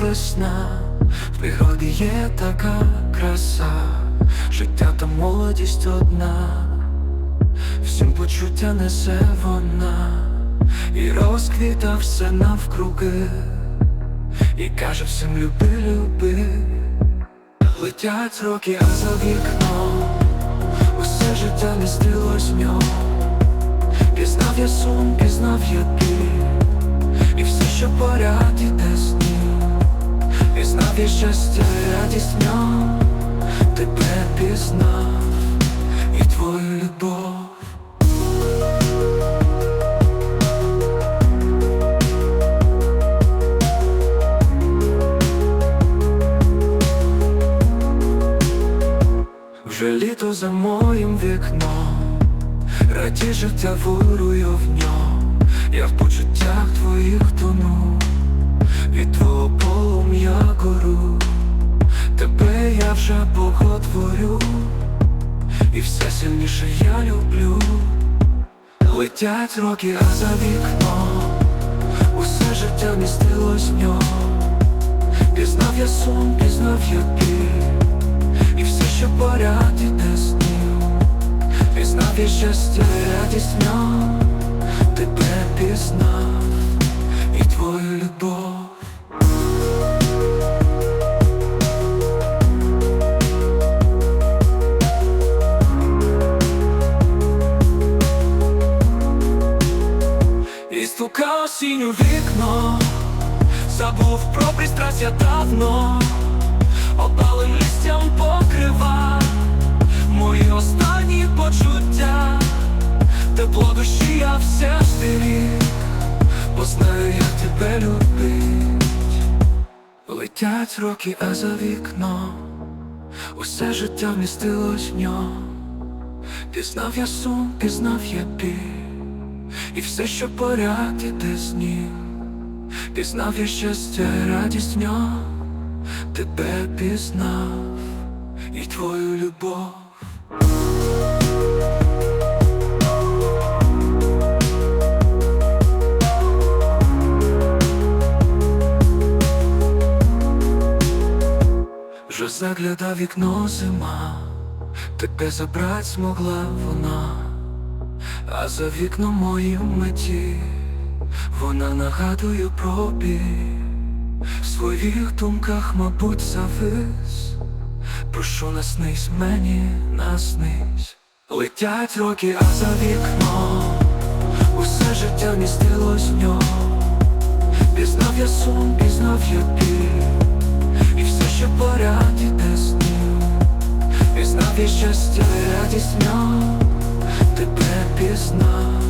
весна, в природі є така краса, життя та молодість одна, всім почуття несе вона, і розквіта все навкруги, і каже всім люби, люби, летять роки, а за вікном усе життя містилось в ньому. Пізнав я сум, пізнав я біль що поряд іде Пізнав я щастя, радість в ньому. Тебе пізнав. І твою любов. Вже літо за моїм вікном. Раді життя вирую в ньому, я в почуттях твоїх вже боготворю, і все сильніше я люблю. Летять роки, а за вікном усе життя містилось в ньому. Пізнав я сум, пізнав я біль, і все, що поряд іде з ним. Пізнав я щастя, і радість ньому, стука осінь вікно, забув про пристрастя давно, опалим листям покрива мої останні почуття, тепло душі я все зберіг, бо знаю, як тебе любить. Летять роки, а за вікном усе життя вмістилось в ньому. Пізнав я сум, пізнав я біль, і все, що поряд іде з ним. Пізнав я щастя, і радість в ньому, тебе пізнав і твою любов. Вже загляда вікно зима, тебе забрать змогла вона, а за вікном моїм меті вона нагадує про біль. В своїх думках, мабуть, завис Прошу наснись мені, наснись Летять роки, а за вікном Усе життя містилось в ньому. Пізнав я сум, пізнав я біль. І все, що поряд іде з ним. Пізнав я щастя, і радість в пісна.